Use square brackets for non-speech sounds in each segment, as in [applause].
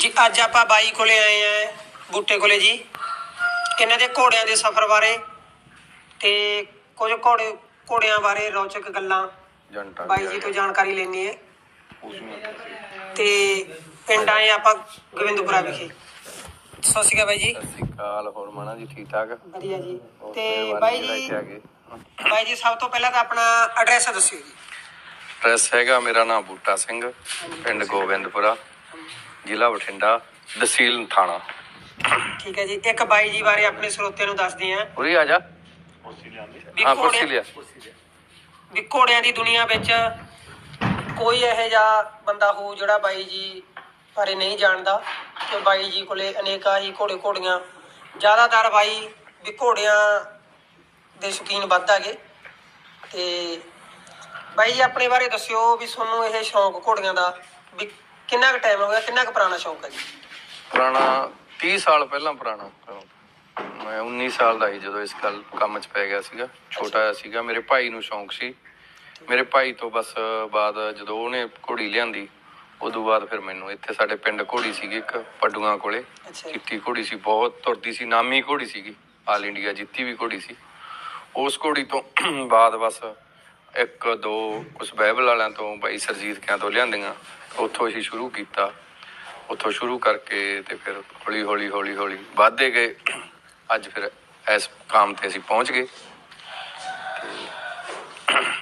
ਜੀ ਅੱਜ ਆਪਾਂ ਬਾਈ ਕੋਲੇ ਆਏ ਆ ਬੂਟੇ ਕੋਲੇ ਜੀ। ਇਹਨਾਂ ਦੇ ਘੋੜਿਆਂ ਦੇ ਸਫ਼ਰ ਬਾਰੇ ਤੇ ਕੁਝ ਘੋੜੇ ਘੋੜਿਆਂ ਬਾਰੇ ਰੌਚਕ ਗੱਲਾਂ ਜੰਟਾ ਬਾਈ ਜੀ ਤੋਂ ਜਾਣਕਾਰੀ ਲੈਣੀ ਹੈ ਤੇ ਪਿੰਡ ਆਏ ਆਪਾਂ ਗੋਬਿੰਦਪੁਰਾ ਵਿਖੇ। ਸਤਿ ਸ਼੍ਰੀ ਅਕਾਲ ਬਾਈ ਜੀ। ਸਤਿ ਸ਼੍ਰੀ ਅਕਾਲ ਹੋਰ ਮਣਾ ਜੀ ਠੀਕ ਠਾਕ? ਵਧੀਆ ਜੀ। ਤੇ ਬਾਈ ਜੀ ਬਾਈ ਜੀ ਸਭ ਤੋਂ ਪਹਿਲਾਂ ਤਾਂ ਆਪਣਾ ਐਡਰੈਸ ਦੱਸਿਓ ਜੀ। ਐਡਰੈਸ ਹੈਗਾ ਮੇਰਾ ਨਾਮ ਬੂਟਾ ਸਿੰਘ ਪਿੰਡ ਗੋਬਿੰਦਪੁਰਾ। ਜ਼ਿਲ੍ਹਾ ਬਠਿੰਡਾ ਤਹਿਸੀਲ ਥਾਣਾ। ਠੀਕ ਹੈ ਜੀ ਇੱਕ ਬਾਈ ਜੀ ਬਾਰੇ ਆਪਣੇ ਸਰੋਤਿਆਂ ਨੂੰ ਦੱਸਦੇ ਆ ਉਰੀ ਆ ਜਾ। ਵੀ ਹਾਂ ਕੁਰਸੀ ਘੋੜਿਆਂ ਲਿਆ। ਵੀ ਘੋੜਿਆਂ ਦੀ ਦੁਨੀਆ ਵਿੱਚ ਕੋਈ ਇਹੋ ਜਿਹਾ ਬੰਦਾ ਹੋ ਜਿਹੜਾ ਬਾਈ ਜੀ ਬਾਰੇ ਨਹੀਂ ਜਾਣਦਾ ਕਿ ਬਾਈ ਜੀ ਕੋਲੇ ਅਨੇਕਾਂ ਹੀ ਘੋੜੇ ਘੋੜੀਆਂ। ਜ਼ਿਆਦਾਤਰ ਬਾਈ ਵੀ ਘੋੜਿਆਂ ਦੇ ਸ਼ੌਕੀਨ ਵੱਧ ਹੈਗੇ। ਤੇ ਬਾਈ ਜੀ ਆਪਣੇ ਬਾਰੇ ਦੱਸਿਓ ਵੀ ਤੁਹਾਨੂੰ ਇਹ ਸ਼ੌਂਕ ਘੋੜੀਆਂ ਦਾ ਵੀ ਕਿੰਨਾ ਕੁ ਟਾਈਮ ਹੋ ਗਿਆ ਕਿੰਨਾ ਕੁ ਪੁਰਾਣਾ ਸ਼ੌਂਕ ਹੈ ਜੀ? ਪੁਰਾਣਾ 30 ਸਾਲ ਪਹਿਲਾਂ ਪੁਰਾਣਾ ਮੈਂ 19 ਸਾਲ ਦਾ ਸੀ ਜਦੋਂ ਇਸ ਗੱਲ ਕੰਮ 'ਚ ਪੈ ਗਿਆ ਸੀਗਾ। ਛੋਟਾ ਜਿਹਾ ਸੀਗਾ। ਮੇਰੇ ਭਾਈ ਨੂੰ ਸ਼ੌਂਕ ਸੀ। ਮੇਰੇ ਭਾਈ ਤੋਂ ਬਸ ਬਾਅਦ ਜਦੋਂ ਉਹਨੇ ਘੋੜੀ ਲਿਆਂਦੀ ਉਦੋਂ ਬਾਅਦ ਫਿਰ ਮੈਨੂੰ ਇੱਥੇ ਸਾਡੇ ਪਿੰਡ ਘੋੜੀ ਸੀਗੀ ਇੱਕ ਪੱਡੂਆਂ ਕੋਲੇ। ਚਿੱਟੀ ਘੋੜੀ ਸੀ ਬਹੁਤ ਤੁਰਦੀ ਸੀ ਨਾਮੀ ਘੋੜੀ ਸੀਗੀ। ਆਲ ਇੰਡੀਆ ਜਿੱਤੀ ਵੀ ਘੋੜੀ ਸੀ। ਉਸ ਘੋੜੀ ਤੋਂ ਬਾਅਦ ਬਸ ਇੱਕ ਦੋ ਕੁਝ ਬਾਈਬਲ ਵਾਲਿਆਂ ਤੋਂ ਬਾਈ ਸਰਜੀਤ ਕਿਆਂ ਤੋਂ ਲਿਆਂਦੀਆਂ। ਉੱਥੋਂ ਅਸੀਂ ਸ਼ੁਰੂ ਕੀਤਾ। ਉੱਥੋਂ ਸ਼ੁਰੂ ਕਰਕੇ ਤੇ ਫਿਰ ਹੌਲੀ ਹੌਲੀ ਹੌਲੀ ਹੌਲੀ ਵਧਦੇ ਗਏ। ਅੱਜ ਫਿਰ ਇਸ ਕਾਮ ਤੇ ਅਸੀਂ ਪਹੁੰਚ ਗਏ।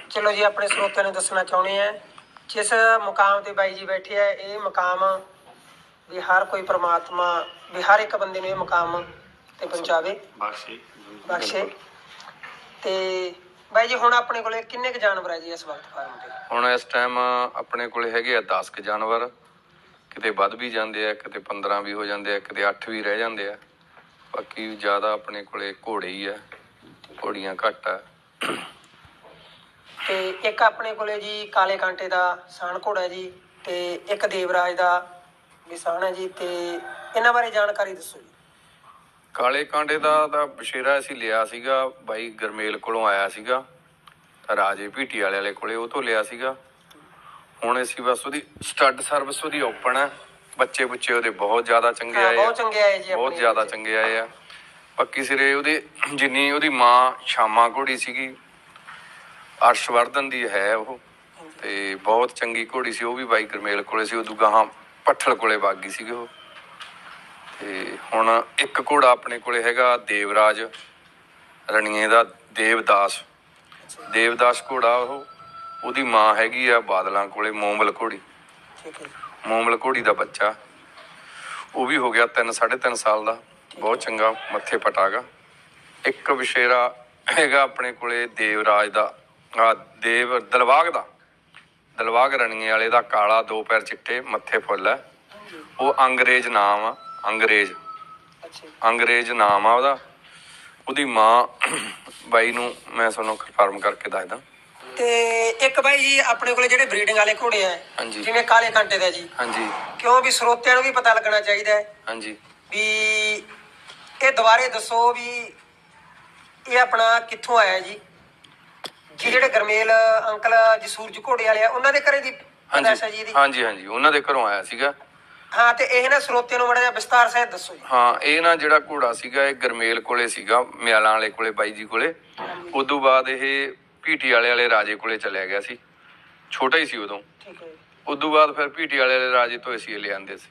ਚਲੋ ਜੀ ਆਪਣੇ ਸਰੋਤਿਆਂ ਨੂੰ ਦੱਸਣਾ ਚਾਹੁੰਦੇ ਆ ਜਿਸ ਮੁਕਾਮ ਤੇ ਬਾਈ ਜੀ ਬੈਠੇ ਆ ਇਹ ਮੁਕਾਮ ਵੀ ਹਰ ਕੋਈ ਪ੍ਰਮਾਤਮਾ ਵੀ ਹਰ ਇੱਕ ਬੰਦੇ ਨੂੰ ਇਹ ਮੁਕਾਮ ਤੇ ਪਹੁੰਚਾਵੇ। ਬਖਸ਼ੀ। ਬਖਸ਼ੇ। ਤੇ ਬਾਈ ਜੀ ਹੁਣ ਆਪਣੇ ਕੋਲੇ ਕਿੰਨੇ ਕੁ ਜਾਨਵਰ ਹੈ ਜੀ ਇਸ ਵਕਤ ਫਾਰਮ ਤੇ? ਹੁਣ ਇਸ ਟਾਈਮ ਆਪਣੇ ਕੋਲੇ ਹੈਗੇ ਆ 10 ਕ ਜਾਨਵਰ। ਕਿਤੇ ਵੱਧ ਵੀ ਜਾਂਦੇ ਆ ਕਿਤੇ 15 ਵੀ ਹੋ ਜਾਂਦੇ ਆ ਕਿਤੇ 8 ਵੀ ਰਹਿ ਜਾਂਦੇ ਆ। ਬਾਕੀ ਜ਼ਿਆਦਾ ਆਪਣੇ ਕੋਲੇ ਘੋੜੇ ਹੀ ਆ ਘੋੜੀਆਂ ਘੱਟ ਆ। ਤੇ ਇੱਕ ਆਪਣੇ ਕੋਲੇ ਜੀ ਕਾਲੇ ਕਾਂਟੇ ਦਾ ਸਾਨ ਘੋੜਾ ਜੀ ਤੇ ਇੱਕ ਦੇਵਰਾਜ ਦਾ ਵੀ ਸਾਨ ਹੈ ਜੀ ਤੇ ਇਹਨਾਂ ਬਾਰੇ ਜਾਣਕਾਰੀ ਦੱਸੋ ਜੀ। ਕਾਲੇ ਕਾਂਡੇ ਦਾ ਦਾ ਬਸ਼ੇਰਾ ਅਸੀਂ ਲਿਆ ਸੀਗਾ ਬਾਈ ਗਰਮੇਲ ਕੋਲੋਂ ਆਇਆ ਸੀਗਾ। ਰਾਜੇ ਭੀਟੀ ਵਾਲੇ ਵਾਲੇ ਕੋਲੇ ਉਹ ਤੋਂ ਲਿਆ ਸੀਗਾ। ਹੁਣ ਅਸੀਂ ਬਸ ਉਹਦੀ ਸਟੱਡ ਸਰਵਿਸ ਉਹਦੀ ਓਪਨ ਹੈ। ਬੱਚੇ ਬੁੱਚੇ ਉਹਦੇ ਬਹੁਤ ਜ਼ਿਆਦਾ ਚੰਗੇ ਹਾਂ ਆਏ ਆ। ਬਹੁਤ ਚੰਗੇ ਆਏ ਜੀ ਬਹੁਤ ਜ਼ਿਆਦਾ ਚੰਗੇ ਆਏ ਆ। ਪੱਕੀ ਸਿਰੇ ਉਹਦੇ ਜਿੰਨੀ ਉਹਦੀ ਮਾਂ ਸ਼ਾਮਾ ਘੋੜੀ ਸੀਗੀ ਅਰਸ਼ਵਰਧਨ ਦੀ ਹੈ ਉਹ। ਤੇ ਬਹੁਤ ਚੰਗੀ ਘੋੜੀ ਸੀ ਉਹ ਵੀ ਬਾਈ ਗਰਮੇਲ ਕੋਲੇ ਸੀ ਉਦੋਂ ਗਾਹਾਂ ਪੱਠਲ ਕੋਲੇ ਵਗ ਸੀਗੀ ਉਹ। ਤੇ ਹੁਣ ਇੱਕ ਘੋੜਾ ਆਪਣੇ ਕੋਲੇ ਹੈਗਾ ਦੇਵਰਾਜ ਰਣੀਏ ਦਾ ਦੇਵਦਾਸ। ਦੇਵਦਾਸ ਘੋੜਾ ਉਹ ਉਹਦੀ ਮਾਂ ਹੈਗੀ ਆ ਬਾਦਲਾਂ ਕੋਲੇ ਮੋਮਲ ਘੋੜੀ। ਠੀਕ ਹੈ ਜੀ। ਮੋਮਲ ਘੋੜੀ ਦਾ ਬੱਚਾ। ਉਹ ਵੀ ਹੋ ਗਿਆ 3 3.5 ਸਾਲ ਦਾ। ਬਹੁਤ ਚੰਗਾ ਮੱਥੇ ਪਟਾਗਾ। ਇੱਕ ਵਿਸ਼ੇਰਾ ਹੈਗਾ ਆਪਣੇ ਕੋਲੇ ਦੇਵਰਾਜ ਦਾ ਆ ਦੇਵ ਦਲਵਾਗ ਦਾ। ਦਲਵਾਗ ਰਣੀਏ ਵਾਲੇ ਦਾ ਕਾਲਾ ਦੋ ਪੈਰ ਚਿੱਟੇ ਮੱਥੇ ਫੁੱਲ ਹੈ। ਉਹ ਅੰਗਰੇਜ਼ ਨਾਮ ਆ। ਅੰਗਰੇਜ਼। ਅੰਗਰੇਜ਼ ਨਾਮ ਆ ਉਹਦਾ। ਉਹਦੀ ਮਾਂ ਬਾਈ ਨੂੰ ਮੈਂ ਤੁਹਾਨੂੰ ਕਨਫਰਮ ਕਰਕੇ ਦੱਸਦਾ। ਤੇ ਇੱਕ ਬਾਈ ਜੀ ਆਪਣੇ ਕੋਲੇ ਜਿਹੜੇ ਬਰੀਡਿੰਗ ਵਾਲੇ ਘੋੜੇ ਆ ਹਾਂਜੀ। ਜਿਵੇਂ ਕਾਲੇ ਕਾਂਟੇ ਦਾ ਜੀ। ਹਾਂਜੀ। ਕਿਉਂ ਵੀ ਸਰੋਤਿਆਂ ਨੂੰ ਵੀ ਪਤਾ ਲੱਗਣਾ ਚਾਹੀਦਾ ਹੈ। ਹਾਂਜੀ। ਵੀ ਇਹ ਦੁਬਾਰੇ ਦੱਸੋ ਵੀ ਇਹ ਆਪਣਾ ਕਿੱਥੋਂ ਆਇਆ ਜੀ? ਜੀ ਜਿਹੜੇ ਗਰਮੇਲ ਅੰਕਲ ਜੀ ਸੂਰਜ ਘੋੜੇ ਵਾਲੇ ਆ ਉਹਨਾਂ ਦੇ ਘਰੇ ਦੀ ਪੈਦਾਇਸ਼ ਹੈ ਜੀ ਹਾਂਜੀ ਇਹਦੀ? ਹਾਂਜੀ ਹਾਂਜੀ। ਉਹਨਾਂ ਦੇ ਘਰੋਂ ਆਇਆ ਸੀਗਾ। ਹਾਂ ਤੇ ਇਹ ਨਾ ਸਰੋਤਿਆਂ ਨੂੰ ਬੜਾ ਜਿਹਾ ਵਿਸਤਾਰ ਸਹਿਤ ਦੱਸੋ ਜੀ। ਹਾਂ ਇਹ ਨਾ ਜਿਹੜਾ ਘੋੜਾ ਸੀਗਾ ਇਹ ਗਰਮੇਲ ਕੋਲੇ ਸੀਗਾ ਮਿਆਲਾਂ ਵਾਲੇ ਕੋਲੇ ਬਾਈ ਜੀ ਕੋਲੇ। ਉਦੋਂ ਬਾਅਦ ਇਹ ਪੀਟੀ ਵਾਲੇ ਵਾਲੇ ਰਾਜੇ ਕੋਲੇ ਚਲਿਆ ਗਿਆ ਸੀ। ਛੋਟਾ ਹੀ ਸੀ ਉਦੋਂ। ਠੀਕ ਹੈ। ਉਦੋਂ ਬਾਅਦ ਫਿਰ ਪੀਟੀ ਵਾਲੇ ਵਾਲੇ ਰਾਜੇ ਤੋਂ ਅਸੀਂ ਲਿਆਂਦੇ ਸੀ।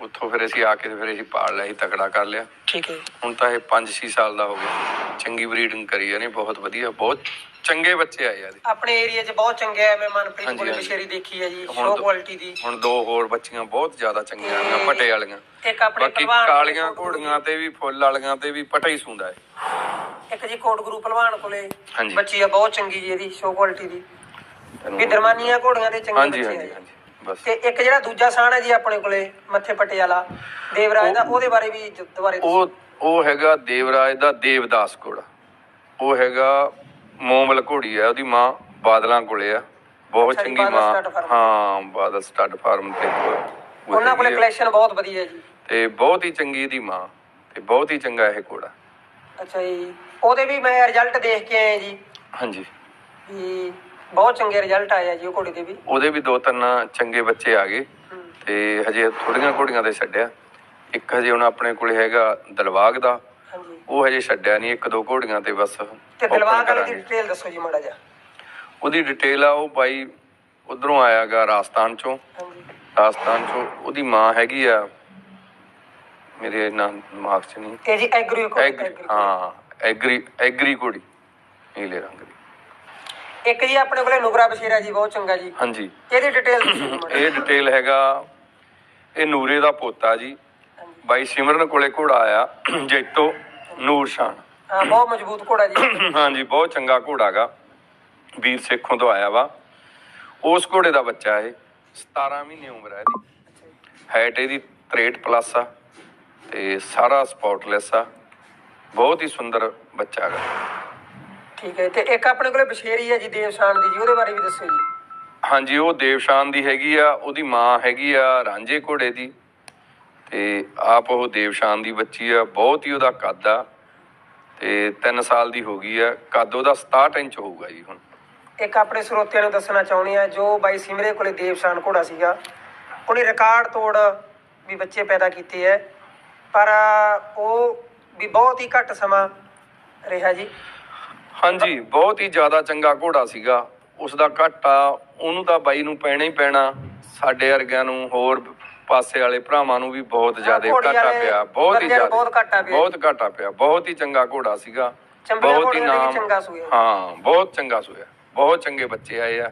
ਉੱਥੋਂ ਫਿਰ ਅਸੀਂ ਆ ਕੇ ਫਿਰ ਅਸੀਂ ਪਾਲ ਲਿਆ ਸੀ ਤਕੜਾ ਕਰ ਲਿਆ। ਠੀਕ ਹੈ। ਹੁਣ ਤਾਂ ਇਹ 5-6 ਸਾਲ ਦਾ ਹੋ ਗਿਆ। ਚੰਗੀ ਬਰੀਡਿੰਗ ਕਰੀ ਇਹਨੇ ਬਹੁਤ ਵਧੀਆ ਬਹੁਤ ਚੰਗੇ ਬੱਚੇ ਆਏ ਆ ਇਹਦੇ। ਆਪਣੇ ਏਰੀਆ 'ਚ ਬਹੁਤ ਚੰਗੇ ਆ ਮੈਂ ਮਨਪ੍ਰੀਤ ਹਾਂਜੀ, ਕੋਲੇ ਹਾਂਜੀ। ਮਸ਼ੇਰੀ ਦੇਖੀ ਹੈ ਜੀ ਹੁਣ ਸ਼ੋ ਦੋ- ਕੁਆਲਿਟੀ ਦੀ। ਹੁਣ ਦੋ ਹੋਰ ਬੱਚੀਆਂ ਬਹੁਤ ਜ਼ਿਆਦਾ ਚੰਗੀਆਂ ਆਈਆਂ ਪਟੇ ਵਾਲੀਆਂ। ਇੱਕ ਆਪਣੇ ਬਾਕੀ ਭਲਵਾਨ ਕਾਲੀਆਂ ਕੋਲੇ ਘੋੜੀਆਂ ਤੇ ਵੀ ਫੁੱਲ ਵਾਲੀਆਂ ਤੇ ਵੀ ਪਟਾ ਹੀ ਸੁੰਦਾ ਹੈ ਇੱਕ ਜੀ ਕੋਟ ਗੁਰੂ ਭਲਵਾਨ ਕੋਲੇ। ਹਾਂਜੀ। ਬੱਚੀ ਆ ਬਹੁਤ ਚੰਗੀ ਜੀ ਇਹਦੀ ਸ਼ੋ ਕੁਆਲਿਟੀ ਦੀ। ਵੀ ਦਰਮਾਨੀਆਂ ਘੋੜੀਆਂ ਦੇ ਚੰਗੇ ਹਾਂਜੀ ਬੱਚੇ ਹਾਂਜੀ ਆ। ਹਾਂਜੀ ਬਸ ਤੇ ਇੱਕ ਜਿਹੜਾ ਦੂਜਾ ਸਾਣ ਹੈ ਜੀ ਆਪਣੇ ਕੋਲੇ ਮੱਥੇ ਪੱਟੇ ਵਾਲਾ ਦੇਵਰਾਜ ਦਾ ਉਹਦੇ ਬਾਰੇ ਵੀ ਜ- ਦੁਬਾਰੇ। ਉਹ ਉਹ ਹੈਗਾ ਦੇਵਰਾਜ ਦਾ ਦੇਵਦਾਸ ਘੋੜਾ ਉਹ ਹੈਗਾ ਮੋਮਲ ਘੋੜੀ ਹੈ ਉਹਦੀ ਮਾਂ ਬਾਦਲਾਂ ਕੋਲੇ ਆ। ਬਹੁਤ ਜੀ, ਚੰਗੀ ਮਾਂ। ਹਾਂ ਬਾਦਲ ਸਟੱਡ ਫਾਰਮ ਤੇ ਉਹ ਉਹਨਾਂ ਕੋਲੇ। ਕਲੈਕਸ਼ਨ ਬਹੁਤ ਵਧੀਆ ਜੀ। ਤੇ ਬਹੁਤ ਹੀ ਚੰਗੀ ਇਹਦੀ ਮਾਂ। ਤੇ ਬਹੁਤ ਹੀ ਚੰਗਾ ਇਹ ਘੋੜਾ। ਅੱਛਾ ਜੀ। ਉਹਦੇ ਵੀ ਮੈਂ ਰਿਜ਼ਲਟ ਦੇਖ ਕੇ ਆਇਆ ਜੀ। ਹਾਂਜੀ। ਵੀ ਬਹੁਤ ਚੰਗੇ ਰਿਜ਼ਲਟ ਆਇਆ ਜੀ ਉਹ ਘੋੜੇ ਦੇ ਵੀ। ਉਹਦੇ ਵੀ ਦੋ ਤਿੰਨ ਚੰਗੇ ਬੱਚੇ ਆ ਗਏ। ਤੇ ਹਜੇ ਥੋੜੀਆਂ ਘੋੜੀਆਂ ਤੇ ਛੱਡਿਆ। ਇੱਕ ਹਜੇ ਹੁਣ ਆਪਣੇ ਕੋਲੇ ਹੈਗਾ ਦਲਵਾਗ ਦਾ। ਉਹ ਹਜੇ ਛੱਡਿਆ ਨਹੀਂ ਇੱਕ ਦੋ ਘੋੜੀਆਂ ਤੇ ਬਸ ਤੇ ਦਿਲਵਾਗ ਵਾਲੇ ਦੀ। ਡਿਟੇਲ ਦੱਸੋ ਜੀ ਮਾੜਾ ਜਿਹਾ। ਉਹਦੀ ਡਿਟੇਲ ਆ ਉਹ ਬਾਈ ਉਧਰੋਂ ਆਇਆਗਾ ਰਾਜਸਥਾਨ ਚੋਂ। ਰਾਜਸਥਾਨ ਚੋਂ ਉਹਦੀ ਮਾਂ ਹੈਗੀ ਆ। ਮੇਰੇ ਨਾਂ ਦਿਮਾਗ 'ਚ ਨਹੀਂ। ਇਹ ਜੀ ਐਗਰੀ ਹਾਂ ਐਗਰੀ ਐਗਰੀ ਕੁੜੀ ਨੀਲੇ ਰੰਗ ਦੀ। ਇੱਕ ਜੀ ਆਪਣੇ ਕੋਲੇ ਨੁਗਰਾ ਬਸ਼ੀਰਾ ਜੀ ਬਹੁਤ ਚੰਗਾ ਜੀ। ਹਾਂਜੀ। ਇਹਦੀ ਡਿਟੇਲ ਦੱਸੋ ਜੀ ਮਾੜਾ ਇਹ ਡਿਟੇਲ ਹੈਗਾ ਇਹ ਨੂਰੇ ਦਾ ਪੋਤਾ ਜੀ। ਬਾਈ ਸਿਮਰਨ ਕੋਲੇ ਘੋੜਾ ਆਇਆ ਜੈਤੋ ਨੂਰ ਸ਼ਾਨ। ਹਾਂ ਬਹੁਤ ਮਜ਼ਬੂਤ ਘੋੜਾ ਜੀ। [coughs] ਹਾਂਜੀ ਬਹੁਤ ਚੰਗਾ ਘੋੜਾ ਗਾ। ਵੀਰ ਸੇਖੋਂ ਤੋਂ ਆਇਆ ਵਾ। ਉਸ ਘੋੜੇ ਦਾ ਬੱਚਾ ਇਹ 17 ਮਹੀਨੇ ਉਮਰ ਹੈ ਇਹਦੀ। ਹਾਈਟ ਇਹਦੀ 63 ਪਲੱਸ ਆ ਤੇ ਸਾਰਾ ਸਪੌਟਲੈਸ ਆ। ਬਹੁਤ ਹੀ ਸੁੰਦਰ ਬੱਚਾ ਗਾ। ਠੀਕ ਹੈ ਤੇ ਇੱਕ ਆਪਣੇ ਕੋਲੇ ਬਸ਼ੇਰੀ ਹੈ ਜੀ ਦੇਵਸ਼ਾਨ ਦੀ ਜੀ ਉਹਦੇ ਬਾਰੇ ਵੀ ਦੱਸੋ ਜੀ। ਹਾਂਜੀ ਉਹ ਦੇਵਸ਼ਾਨ ਦੀ ਹੈਗੀ ਆ ਉਹਦੀ ਮਾਂ ਹੈਗੀ ਆ ਰਾਂਝੇ ਘੋੜੇ ਦੀ। ਤੇ ਆਪ ਉਹ ਦੇਵਸ਼ਾਨ ਦੀ ਬੱਚੀ ਆ ਬਹੁਤ ਹੀ ਉਹਦਾ ਕੱਦ ਆ। ਤੇ 3 ਸਾਲ ਦੀ ਹੋ ਗਈ ਆ ਕੱਦ ਉਹਦਾ 67 ਇੰਚ ਹੋਊਗਾ ਜੀ ਹੁਣ। ਇੱਕ ਆਪਣੇ ਸਰੋਤਿਆਂ ਨੂੰ ਦੱਸਣਾ ਚਾਹੁੰਦੇ ਆ ਜੋ ਬਾਈ ਸਿਮਰੇ ਕੋਲੇ ਦੇਵਸ਼ਾਨ ਘੋੜਾ ਸੀਗਾ ਉਹਨੇ ਰਿਕਾਰਡ ਤੋੜ ਵੀ ਬੱਚੇ ਪੈਦਾ ਕੀਤੇ ਹੈ ਪਰ ਉਹ ਵੀ ਬਹੁਤ ਹੀ ਘੱਟ ਸਮਾਂ ਰਿਹਾ ਜੀ। ਹਾਂਜੀ ਬਹੁਤ ਹੀ ਜ਼ਿਆਦਾ ਚੰਗਾ ਘੋੜਾ ਸੀਗਾ। ਉਸ ਦਾ ਘਾਟਾ ਉਹਨੂੰ ਤਾਂ ਬਾਈ ਨੂੰ ਪੈਣਾ ਹੀ ਪੈਣਾ। ਸਾਡੇ ਵਰਗਿਆਂ ਨੂੰ ਹੋਰ ਪਾਸੇ ਵਾਲੇ ਭਰਾਵਾਂ ਨੂੰ ਵੀ ਬਹੁਤ ਜ਼ਿਆਦਾ ਘਾਟਾ ਪਿਆ ਬਹੁਤ ਹੀ ਜ਼ਿਆਦਾ। ਬਹੁਤ ਘਾਟਾ ਪਿਆ। ਬਹੁਤ ਹੀ ਚੰਗਾ ਘੋੜਾ ਸੀਗਾ। ਬਹੁਤ ਹੀ ਨਾਮ ਚੰਗਾ ਸੂਇਆ। ਹਾਂ ਬਹੁਤ ਚੰਗਾ ਸੋਇਆ ਬਹੁਤ ਚੰਗੇ ਬੱਚੇ ਆਏ ਆ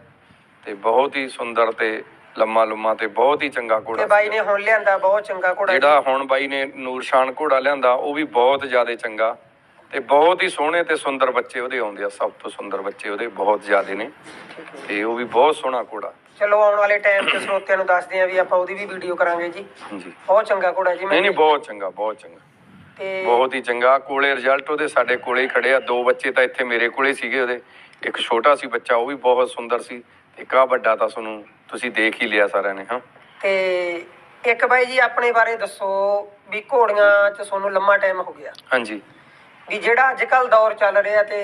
ਤੇ ਬਹੁਤ ਹੀ ਸੁੰਦਰ ਤੇ ਲੰਮਾ ਲੰਮਾ ਤੇ ਬਹੁਤ ਹੀ ਚੰਗਾ ਤੇ ਘੋੜਾ ਬਾਈ ਨੇ ਹੁਣ ਲਿਆਂਦਾ ਬਹੁਤ ਚੰਗਾ ਘੋੜਾ। ਜਿਹੜਾ ਹੁਣ ਬਾਈ ਨੇ ਨੂਰਸ਼ਾਨ ਘੋੜਾ ਲਿਆਂਦਾ ਉਹ ਵੀ ਬਹੁਤ ਜ਼ਿਆਦਾ ਚੰਗਾ। ਤੇ ਬਹੁਤ ਹੀ ਸੋਹਣੇ ਤੇ ਸੁੰਦਰ ਬੱਚੇ ਉਹਦੇ ਆਉਂਦੇ ਆ ਸਭ ਤੋਂ ਸੁੰਦਰ ਬੱਚੇ ਉਹਦੇ ਬਹੁਤ ਜ਼ਿਆਦੇ ਨੇ। ਤੇ ਉਹ ਵੀ ਬਹੁਤ ਸੋਹਣਾ ਘੋੜਾ। ਚਲੋ ਆਉਣ ਵਾਲੇ ਟਾਈਮ ਤੇ ਸਰੋਤਿਆਂ ਨੂੰ ਦੱਸਦੇ ਆ ਵੀ ਆਪਾਂ ਉਹਦੀ ਵੀ ਵੀਡੀਓ ਕਰਾਂਗੇ ਜੀ। ਹਾਂਜੀ। ਬਹੁਤ ਚੰਗਾ ਘੋੜਾ ਜੀ ਨਹੀਂ ਨਹੀਂ ਬਹੁਤ ਚੰਗਾ ਬਹੁਤ ਚੰਗਾ। ਤੇ ਬਹੁਤ ਹੀ ਚੰਗਾ। ਕੋਲੇ ਰਿਜ਼ਲਟ ਉਹਦੇ ਸਾਡੇ ਕੋਲੇ ਹੀ ਖੜੇ ਆ। ਦੋ ਬੱਚੇ ਤਾਂ ਇੱਥੇ ਮੇਰੇ ਕੋਲੇ ਸੀਗੇ ਉਹਦੇ। ਇੱਕ ਛੋਟਾ ਸੀ ਬੱਚਾ ਉਹ ਵੀ ਬਹੁਤ ਸੁੰਦਰ ਸੀ। ਇੱਕ ਆ ਵੱਡਾ ਤਾਂ ਤੁਹਾਨੂੰ ਤੁਸੀਂ ਦੇਖ ਹੀ ਲਿਆ ਸਾਰਿਆਂ ਨੇ ਹਾਂ। ਤੇ ਇੱਕ ਬਾਈ ਜੀ ਆਪਣੇ ਬਾਰੇ ਦੱਸੋ ਵੀ ਘੋੜੀਆਂ 'ਚ ਤੁਹਾਨੂੰ ਲੰਮਾ ਟਾਈਮ ਹੋ ਗਿਆ। ਹਾਂਜੀ। ਵੀ ਜਿਹੜਾ ਅੱਜ ਕੱਲ ਦੌਰ ਚੱਲ ਰਿਹਾ ਤੇ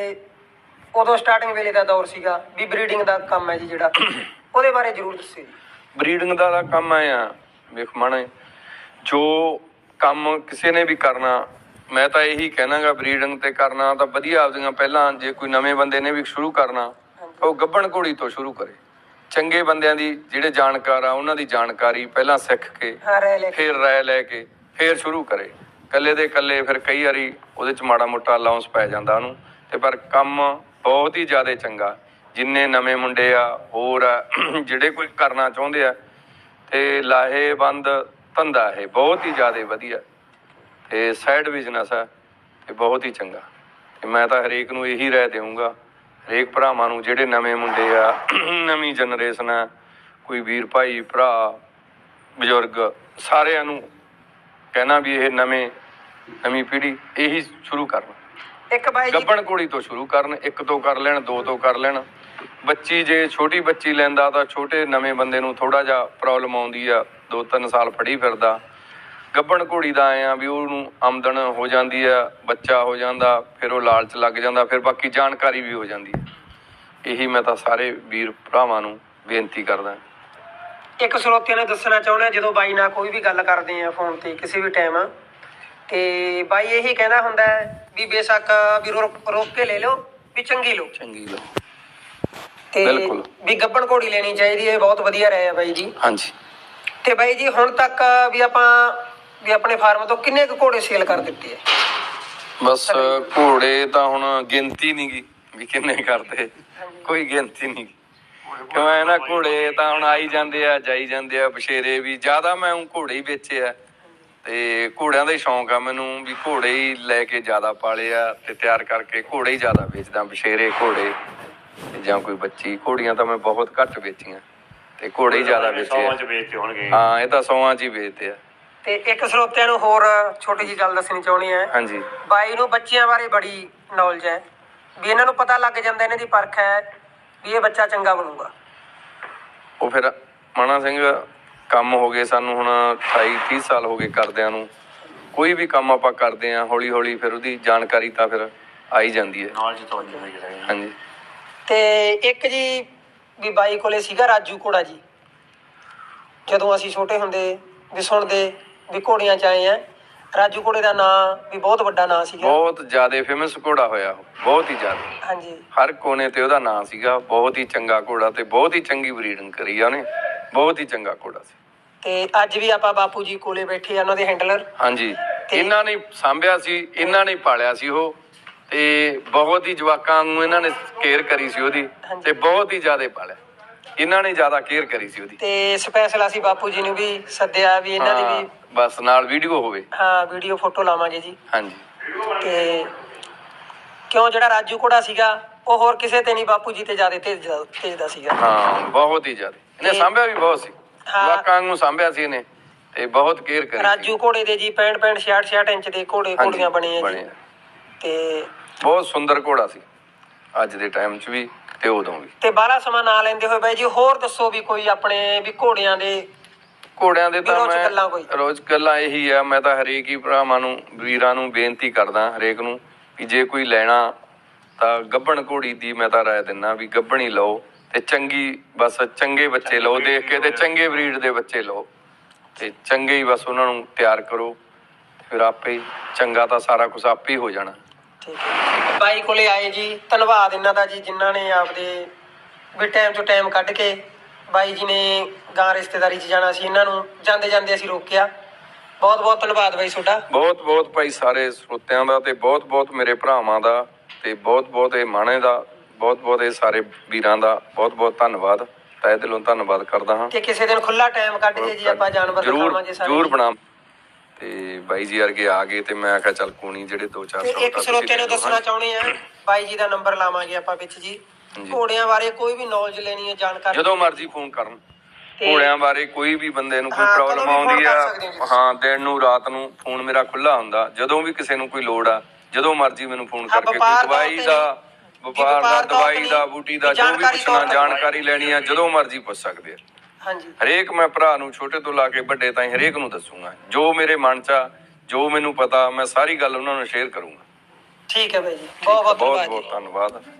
ਉਦੋਂ ਸਟਾਰਟਿੰਗ ਵੇਲੇ ਦਾ ਦੌਰ ਸੀਗਾ ਵੀ ਬਰੀਡਿੰਗ ਦਾ ਕੰਮ ਹੈ ਜੀ ਜਿਹੜਾ। ਉਹਦੇ ਬਾਰੇ ਜ਼ਰੂਰ ਦੱਸਿਓ ਬਰੀਡਿੰਗ ਦਾ ਤਾਂ ਕੰਮ ਆਇਆ। ਵੇਖ ਮਾਣੇ ਜੋ ਕੰਮ ਕਿਸੇ ਨੇ ਵੀ ਕਰਨਾ ਮੈਂ ਤਾਂ ਇਹੀ ਕਹਿਣਾਗਾ ਬਰੀਡਿੰਗ ਤੇ ਕਰਨਾ ਤਾਂ ਵਧੀਆ ਆਪਦੀਆਂ ਪਹਿਲਾਂ ਜੇ ਕੋਈ ਨਵੇਂ ਬੰਦੇ ਨੇ ਵੀ ਸ਼ੁਰੂ ਕਰਨਾ ਉਹ ਗੱਬਣ ਘੋੜੀ ਤੋਂ ਸ਼ੁਰੂ ਕਰੇ। ਚੰਗੇ ਬੰਦਿਆਂ ਦੀ ਜਿਹੜੇ ਜਾਣਕਾਰ ਆ ਉਹਨਾਂ ਦੀ ਜਾਣਕਾਰੀ ਪਹਿਲਾਂ ਸਿੱਖ ਕੇ ਫਿਰ ਰਾਇ ਲੈ ਕੇ ਫਿਰ ਸ਼ੁਰੂ ਕਰੇ। ਕੱਲੇ ਦੇ ਕੱਲੇ ਫਿਰ ਕਈ ਵਾਰੀ ਉਹਦੇ ਚ ਮਾੜਾ ਮੋਟਾ ਅਲਾਉਂਸ ਪੈ ਜਾਂਦਾ ਉਹਨੂੰ। ਤੇ ਪਰ ਕੰਮ ਬਹੁਤ ਹੀ ਜ਼ਿਆਦਾ ਚੰਗਾ। ਜਿੰਨੇ ਨਵੇਂ ਮੁੰਡੇ ਆ, ਹੋਰ ਆ, [clears throat] ਜਿਹੜੇ ਕੋਈ ਕਰਨਾ ਚਾਹੁੰਦੇ ਆ, ਤੇ ਲਾਹੇਵੰਦ ਧੰਦਾ ਇਹ, ਬਹੁਤ ਹੀ ਜ਼ਿਆਦਾ ਵਧੀਆ। ਤੇ ਸਾਈਡ ਬਿਜ਼ਨਸ ਆ, ਤੇ ਬਹੁਤ ਹੀ ਚੰਗਾ। ਤੇ ਮੈਂ ਤਾਂ ਹਰੇਕ ਨੂੰ ਇਹੀ ਰਾਏ ਦੇਵਾਂਗਾ ਹਰੇਕ ਭਰਾਵਾਂ ਨੂੰ, ਜਿਹੜੇ ਨਵੇਂ ਮੁੰਡੇ ਆ, [clears throat] ਨਵੀਂ ਜਨਰੇਸ਼ਨ ਆ, ਕੋਈ ਵੀਰ ਭਾਈ, ਭਰਾ, ਬਜ਼ੁਰਗ, ਸਾਰਿਆਂ ਨੂੰ ਕਹਿਣਾ ਵੀ ਇਹ ਨਵੇਂ ਨਵੀਂ ਪੀੜ੍ਹੀ ਇਹੀ ਸ਼ੁਰੂ ਕਰਨ। ਇੱਕ ਬਾਈ ਜੀ ਗੱਬਣ ਕੋੜੀ ਤੋਂ ਸ਼ੁਰੂ ਕਰਨ ਇੱਕ ਤੋਂ ਕਰ ਲੈਣ ਦੋ ਤੋਂ ਕਰ ਲੈਣ। ਬੱਚੀ ਜੇ ਛੋਟੀ ਬੱਚੀ ਲੈਂਦਾ ਤਾਂ ਛੋਟੇ ਨਵੇਂ ਬੰਦੇ ਨੂੰ ਥੋੜਾ ਜਿਹਾ ਪ੍ਰੋਬਲਮ ਆਉਂਦੀ ਆ ਦੋ ਤਿੰਨ ਸਾਲ ਫੜੀ ਫਿਰਦਾ। ਗੱਬਣ ਘੋੜੀ ਦਾ ਆਏ ਆ ਵੀ ਉਹਨੂੰ ਆਮਦਨ ਹੋ ਜਾਂਦੀ ਆ ਬੱਚਾ ਹੋ ਜਾਂਦਾ ਫਿਰ ਉਹ ਲਾਲਚ ਲੱਗ ਜਾਂਦਾ ਫਿਰ ਬਾਕੀ ਜਾਣਕਾਰੀ ਵੀ ਹੋ ਜਾਂਦੀ ਹੈ ਇਹੀ ਮੈਂ ਤਾਂ ਸਾਰੇ ਵੀਰ ਭਰਾਵਾਂ ਨੂੰ ਬੇਨਤੀ ਕਰਦਾ। ਇੱਕ ਸਰੋਤਿਆਂ ਨੂੰ ਦੱਸਣਾ ਚਾਹੁੰਦਾ ਜਦੋਂ ਬਾਈ ਨਾਲ ਕੋਈ ਵੀ ਗੱਲ ਕਰਦੇ ਆ ਫੋਨ ਤੇ ਕਿਸੇ ਵੀ ਟਾਈਮ ਤੇ ਬਾਈ ਇਹੀ ਕਹਿੰਦਾ ਹੁੰਦਾ ਵੀ ਬੇਸ਼ੱਕ ਵੀ ਰੋਕ ਕੇ ਲੈ ਲਓ ਵੀ ਚੰਗੀ ਲਓ। ਚੰਗੀ ਲੋ ਤੇ ਬਿਲਕੁਲ। ਵੀ ਗੱਬਣ ਘੋੜੀ ਲੈਣੀ ਚਾਹੀਦੀ ਹੈ ਬਹੁਤ ਵਧੀਆ ਰਿਹਾ ਬਾਈ ਜੀ। ਹਾਂਜੀ। ਤੇ ਬਾਈ ਜੀ ਹੁਣ ਤੱਕ ਵੀ ਆਪਾਂ ਵੀ ਆਪਣੇ ਫਾਰਮ ਤੋਂ ਕਿੰਨੇ ਕੁ ਘੋੜੇ ਸੇਲ ਕਰ ਦਿੱਤੇ ਆ? ਬਸ ਘੋੜੇ ਤਾਂ ਹੁਣ ਗਿਣਤੀ ਨਹੀਂ ਗੀ ਵੀ ਕਿੰਨੇ ਕਰਦੇ। ਕੋਈ ਗਿਣਤੀ ਨਹੀਂ ਕਿਉਂ ਐ ਨਾ ਘੋੜੇ ਤਾਂ ਹੁਣ ਆਈ ਜਾਂਦੇ ਆ ਜਾਈ ਜਾਂਦੇ ਆ ਬਸ਼ੇਰੇ ਵੀ। ਜ਼ਿਆਦਾ ਮੈਂ ਉਹ ਘੋੜੇ ਹੀ ਵੇਚੇ ਆ। ਤੇ ਘੋੜਿਆਂ ਦਾ ਹੀ ਸ਼ੌਂਕ ਆ ਮੈਨੂੰ ਵੀ ਘੋੜੇ ਹੀ ਲੈ ਕੇ ਜ਼ਿਆਦਾ ਪਾਲੇ ਆ ਤੇ ਤਿਆਰ ਕਰਕੇ ਘੋੜੇ ਹੀ ਜ਼ਿਆਦਾ ਵੇਚਦਾ ਬਸ਼ੇਰੇ ਘੋੜੇ ਜਾਂ ਕੋਈ ਬੱਚੀ। ਘੋੜੀਆਂ ਤਾਂ ਮੈਂ ਬਹੁਤ ਘੱਟ ਵੇਚੀਆਂ। ਤੇ ਘੋੜੇ ਹੀ ਜ਼ਿਆਦਾ ਵੇਚੇ ਆ। ਚ ਵੇਚਦੇ ਹੋਣਗੇ। ਹਾਂ ਇਹ ਤਾਂ ਸੌਆਂ 'ਚ ਹੀ ਵੇਚਦੇ ਆ। ਤੇ ਇੱਕ ਸਰੋਤਿਆਂ ਨੂੰ ਹੋਰ ਛੋਟੀ ਜੀ ਗੱਲ ਦੱਸਣੀ ਚਾਹੁੰਦੀ ਹੈ। ਹਾਂਜੀ। ਬਾਈ ਨੂੰ ਬੱਚਿਆਂ ਬਾਰੇ ਬੜੀ ਨੌਲੇਜ ਹੈ। ਵੀ ਇਹਨਾਂ ਨੂੰ ਪਤਾ ਲੱਗ ਜਾਂਦਾ ਇਹਨਾਂ ਦੀ ਪਰਖ ਹੈ। ਵੀ ਇਹ ਬੱਚਾ ਚੰਗਾ ਬਣੂਗਾ। ਉਹ ਫਿਰ ਮਾਣਾ ਸਿੰਘ ਕੰਮ ਹੋ ਗਏ ਸਾਨੂੰ ਹੁਣ 28 30 ਸਾਲ ਹੋ ਗਏ ਕਰਦਿਆਂ ਨੂੰ। ਕੋਈ ਵੀ ਕੰਮ ਆਪਾਂ ਕਰਦੇ ਆ ਹੌਲੀ ਹੌਲੀ ਫਿਰ ਉਹਦੀ ਜਾਣਕਾਰੀ ਤਾਂ ਫਿਰ ਆਈ ਜਾਂਦੀ ਹੈ। ਨੌਲੇਜ ਤੋਂ ਹੋਈ ਰਹੇ ਹਾਂਜੀ। ਤੇ ਇੱਕ ਜੀ ਵੀ ਬਾਈ ਕੋਲੇ ਸੀਗਾ ਰਾਜੂ ਘੋੜਾ ਜੀ। ਜਦੋਂ ਅਸੀਂ ਛੋਟੇ ਹੁੰਦੇ ਵੀ ਸੁਣਦੇ ਵੀ ਘੋੜੀਆਂ ਚ ਆਏ ਆ ਰਾਜੂ ਘੋੜੇ ਦਾ ਨਾਂ ਵੀ ਬਹੁਤ ਵੱਡਾ ਨਾਂ ਸੀਗਾ। ਬਹੁਤ ਜ਼ਿਆਦਾ ਫੇਮਸ ਘੋੜਾ ਹੋਇਆ ਉਹ ਬਹੁਤ ਹੀ ਜ਼ਿਆਦਾ। ਹਾਂਜੀ। ਹਰ ਕੋਨੇ ਤੇ ਉਹਦਾ ਨਾਂ ਸੀਗਾ ਬਹੁਤ ਹੀ ਚੰਗਾ ਘੋੜਾ ਤੇ ਬਹੁਤ ਹੀ ਚੰਗੀ ਬਰੀਡਿੰਗ ਕਰੀ ਆ ਉਹਨੇ ਬਹੁਤ ਹੀ ਚੰਗਾ ਘੋੜਾ ਸੀ। ਤੇ ਅੱਜ ਵੀ ਆਪਾਂ ਬਾਪੂ ਜੀ ਕੋਲੇ ਬੈਠੇ ਆ ਉਹਨਾਂ ਦੇ ਹੈਂਡਲਰ ਹਾਂਜੀ। ਇਹਨਾਂ ਨੇ ਸਾਂਭਿਆ ਸੀ ਇਹਨਾਂ ਨੇ ਪਾਲਿਆ ਸੀ ਉਹ ਤੇ ਬਹੁਤ ਹੀ ਜਵਾਕਾਂ ਨੂੰ ਇਹਨਾਂ ਨੇ ਕੇਅਰ ਕਰੀ ਸੀ ਉਹਦੀ। ਤੇ ਬਹੁਤ ਹੀ ਜ਼ਿਆਦਾ ਪਾਲਿਆ। ਇਹਨਾਂ ਨੇ ਜ਼ਿਆਦਾ ਕੇਅਰ ਕਰੀ ਸੀ ਉਹਦੀ। ਤੇ ਸਪੈਸ਼ਲ ਅਸੀਂ ਬਾਪੂ ਜੀ ਨੂੰ ਵੀ ਸੱਦਿਆ ਵੀ ਇਹਨਾਂ ਦੀ ਹਾਂ, ਵੀ ਬਸ ਨਾਲ ਵੀਡੀਓ ਹੋਵੇ। ਹਾਂ ਵੀਡੀਓ ਫੋਟੋ ਲਾਵਾਂਗੇ ਜੀ। ਹਾਂਜੀ। ਤੇ ਕਿਉਂ ਜਿਹੜਾ ਰਾਜੂ ਘੋੜਾ ਸੀਗਾ ਉਹ ਹੋਰ ਕਿਸੇ ਤੇ ਨਹੀਂ ਬਾਪੂ ਜੀ ਤੇ ਜ਼ਿਆਦਾ ਤੇਜ਼ ਤੇਜ਼ਦਾ ਸੀਗਾ। ਹਾਂ ਬਹੁਤ ਹੀ ਜ਼ਿਆਦਾ। ਇਹਨੇ ਤੇ- ਸਾਂਭਿਆ ਵੀ ਬਹੁਤ ਸੀ। ਹਾਂ। ਜਵਾਕਾਂ ਨੂੰ ਸਾਂਭਿਆ ਸੀ ਇਹਨੇ ਤੇ ਬਹੁਤ ਕੇਅਰ ਕਰੀ ਸੀ। ਰਾਜੂ ਘੋੜੇ ਦੇ ਜੀ 65 65 66 66 ਇੰਚ ਦੇ ਘੋੜੇ ਹਾਂਜੀ, ਘੋੜੀਆਂ ਬਣੇ ਆ ਬਣੇ ਜੀ। ਆ। ਤੇ ਬਹੁਤ ਸੁੰਦਰ ਘੋੜਾ ਸੀ। ਅੱਜ ਦੇ ਟਾਈਮ 'ਚ ਵੀ। ਤੇ ਉਦੋਂ ਵੀ ਤੇ ਬਾਹਲਾ ਸਮਾਂ ਨਾ ਲੈਂਦੇ ਹੋਏ ਬਾਈ ਜੀ ਹੋਰ ਦੱਸੋ ਵੀ ਕੋਈ ਆਪਣੇ ਵੀ ਘੋੜਿਆਂ ਦੇ ਘੋੜਿਆਂ ਦੇ ਤਾਂ ਰੋਜ਼ ਮੈਂ ਗੱਲਾਂ ਕੋਈ। ਰੋਜ਼ ਗੱਲਾਂ ਇਹੀ ਆ ਮੈਂ ਤਾਂ ਹਰੇਕ ਹੀ ਭਰਾਵਾਂ ਨੂੰ ਵੀਰਾਂ ਨੂੰ ਬੇਨਤੀ ਕਰਦਾ ਹਰੇਕ ਨੂੰ ਕਿ ਜੇ ਕੋਈ ਲੈਣਾ ਤਾਂ ਗੱਬਣ ਘੋੜੀ ਦੀ ਮੈਂ ਤਾਂ ਰਾਏ ਦਿੰਨਾ ਵੀ ਗੱਬਣ ਹੀ ਲਓ ਤੇ ਚੰਗੀ ਬਸ ਚੰਗੇ ਬੱਚੇ ਲਓ ਦੇਖ ਕੇ ਤੇ ਚੰਗੇ ਬਰੀਡ ਦੇ ਬੱਚੇ ਲਓ। ਤੇ ਚੰਗੇ ਹੀ ਬਸ ਉਹਨਾਂ ਨੂੰ ਤਿਆਰ ਕਰੋ ਫਿਰ ਆਪੇ ਚੰਗਾ ਤਾਂ ਸਾਰਾ ਕੁਝ ਆਪੇ ਹੀ ਹੋ ਜਾਣਾ। ਠੀਕ ਹੈ ਬਾਈ ਕੋਲੇ ਆਏ ਜੀ ਧੰਨਵਾਦ ਇਹਨਾਂ ਦਾ ਜੀ ਜਿਨ੍ਹਾਂ ਨੇ ਆਪਦੇ ਵੀ ਟਾਈਮ ਤੋਂ ਟਾਈਮ ਕੱਢ ਕੇ ਬਾਈ ਜੀ ਨੇ ਗਾਂ ਰਿਸ਼ਤੇਦਾਰੀ 'ਚ ਜਾਣਾ ਸੀ ਇਹਨਾਂ ਨੂੰ। ਜਾਂਦੇ ਜਾਂਦੇ ਅਸੀਂ ਰੋਕਿਆ। ਬਹੁਤ ਬਹੁਤ ਧੰਨਵਾਦ ਬਾਈ ਤੁਹਾਡਾ। ਬਹੁਤ ਬਹੁਤ ਭਾਈ ਸਾਰੇ ਸਰੋਤਿਆਂ ਦਾ ਤੇ ਬਹੁਤ ਬਹੁਤ ਮੇਰੇ ਭਰਾਵਾਂ ਦਾ ਤੇ ਬਹੁਤ ਬਹੁਤ ਇਹ ਮਾਣੇ ਦਾ ਬਹੁਤ ਬਹੁਤ ਇਹ ਸਾਰੇ ਵੀਰਾਂ ਦਾ ਬਹੁਤ ਬਹੁਤ ਧੰਨਵਾਦ। ਤਹਿ ਦਿਲੋਂ ਧੰਨਵਾਦ ਕਰਦਾ ਹਾਂ। ਕਿ ਕਿਸੇ ਦਿਨ ਖੁੱਲਾ ਟਾਈਮ ਕੱਢ ਕੇ ਜੀ ਆਪਾਂ ਜਾਨਵਰ ਦਿਖਾਵਾਂਗੇ ਸਾਰੇ। ਜਰੂਰ ਬਣਾ ਤੇ ਬਾਈ ਜੀ ਵਰਗੇ ਆ ਗਏ ਤੇ ਮੈਂ ਆਖਿਆ ਚੱਲ ਕੋਣੀ ਜਿਹੜੇ ਦੋ ਚਾਰ ਤੇ ਇੱਕ ਸਰੋਤੇ ਨੂੰ ਦੱਸਣਾ ਚਾਹੁੰਦੇ ਆ ਬਾਈ ਜੀ ਦਾ ਨੰਬਰ ਲਾਵਾਂਗੇ ਆਪਾਂ ਵਿੱਚ ਜੀ। ਘੋੜਿਆਂ ਬਾਰੇ ਕੋਈ ਵੀ ਨੌਲੇਜ ਲੈਣੀ ਹੈ ਜਾਣਕਾਰੀ ਜਦੋਂ ਮਰਜ਼ੀ ਫੋਨ ਕਰਨ। ਘੋੜਿਆਂ ਬਾਰੇ ਕੋਈ ਵੀ ਬੰਦੇ ਨੂੰ ਕੋਈ ਪ੍ਰੋਬਲਮ ਆਉਂਦੀ ਆ ਹੋ ਦਿਨ ਨੂੰ ਰਾਤ ਨੂੰ ਫੋਨ ਮੇਰਾ ਖੁੱਲਾ ਹੁੰਦਾ। ਜਦੋਂ ਵੀ ਕਿਸੇ ਨੂੰ ਕੋਈ ਲੋੜ ਆ ਜਦੋਂ ਮਰਜ਼ੀ ਮੈਨੂੰ ਫੋਨ ਕਰਕੇ ਕੋਈ ਦਵਾਈ ਦਾ ਵਪਾਰ ਦਾ ਦਵਾਈ ਦਾ ਬੂਟੀ ਦਾ ਜੋ ਵੀ ਪੁੱਛਣਾ। ਜਾਣਕਾਰੀ ਲੈਣੀ ਆ। ਜਦੋਂ ਮਰਜ਼ੀ ਪੁੱਛ ਸਕਦੇ ਆ। ਹਾਂਜੀ। ਹਰੇਕ ਮੈਂ ਭਰਾ ਨੂੰ ਛੋਟੇ ਤੋਂ ਲਾ ਕੇ ਵੱਡੇ ਤਾਈਂ ਹਰੇਕ ਨੂੰ ਦੱਸੂਗਾ। ਜੋ ਮੇਰੇ ਮਨ 'ਚ ਆ ਜੋ ਮੈਨੂੰ ਪਤਾ ਮੈਂ ਸਾਰੀ ਗੱਲ ਉਹਨਾਂ ਨੂੰ ਸ਼ੇਅਰ ਕਰੂੰਗਾ। ਠੀਕ ਹੈ ਬਾਈ ਜੀ। ਬਹੁਤ ਬਹੁਤ ਬਹੁਤ ਧੰਨਵਾਦ ਜੀ। ਬਹੁਤ ਧੰਨਵਾਦ।